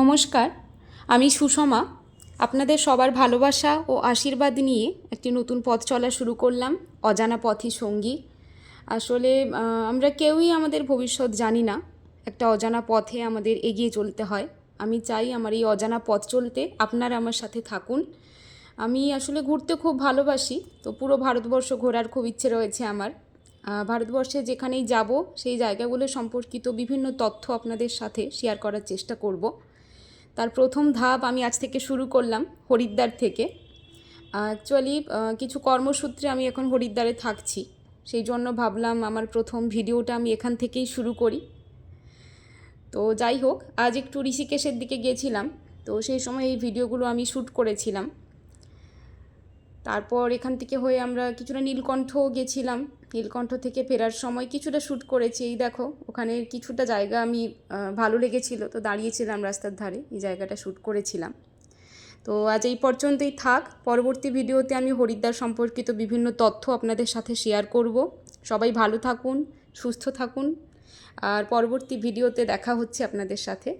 নমস্কার, আমি সুষমা। আপনাদের সবার ভালোবাসা ও আশীর্বাদ নিয়ে একটি নতুন পথ চলা শুরু করলাম, অজানা পথই সঙ্গী। আসলে আমরা কেউই আমাদের ভবিষ্যৎ জানি না, একটা অজানা পথে আমাদের এগিয়ে চলতে হয়। আমি চাই আমার এই অজানা পথ চলতে আপনারা আমার সাথে থাকুন। আমি আসলে ঘুরতে খুব ভালোবাসি, তো পুরো ভারতবর্ষ ঘোরার খুব ইচ্ছে রয়েছে আমার। ভারতবর্ষে যেখানেই যাব, সেই জায়গাগুলো সম্পর্কিত বিভিন্ন তথ্য আপনাদের সাথে শেয়ার করার চেষ্টা করব। তার প্রথম ধাপ আমি আজ থেকে শুরু করলাম হরিদ্বার থেকে। অ্যাকচুয়ালি কিছু কর্মসূত্রে আমি এখন হরিদ্বারে থাকছি। সেই জন্য ভাবলাম আমার প্রথম ভিডিওটা আমি এখান থেকেই শুরু করি। তো যাই হোক, আজ একটু ঋষিকেশের দিকে গেছিলাম। তো সেই সময় এই ভিডিওগুলো আমি শ্যুট করেছিলাম। তারপর এখান থেকে হয়ে আমরা কিছুটা নীলকণ্ঠ গেছিলাম। নীলকণ্ঠ থেকে ফেরার সময় কিছুটা শ্যুট করেছি। এই দেখো, ওখানে কিছুটা জায়গা আমি ভালো লেগেছিল। তো দাঁড়িয়েছিলাম রাস্তার ধারে, এই জায়গাটা শ্যুট করেছিলাম। তো আজ এই পর্যন্তই থাক। পরবর্তী ভিডিওতে আমি হরিদ্বার সম্পর্কিত বিভিন্ন তথ্য আপনাদের সাথে শেয়ার করব। সবাই ভালো থাকুন, সুস্থ থাকুন। আর পরবর্তী ভিডিওতে দেখা হচ্ছে আপনাদের সাথে।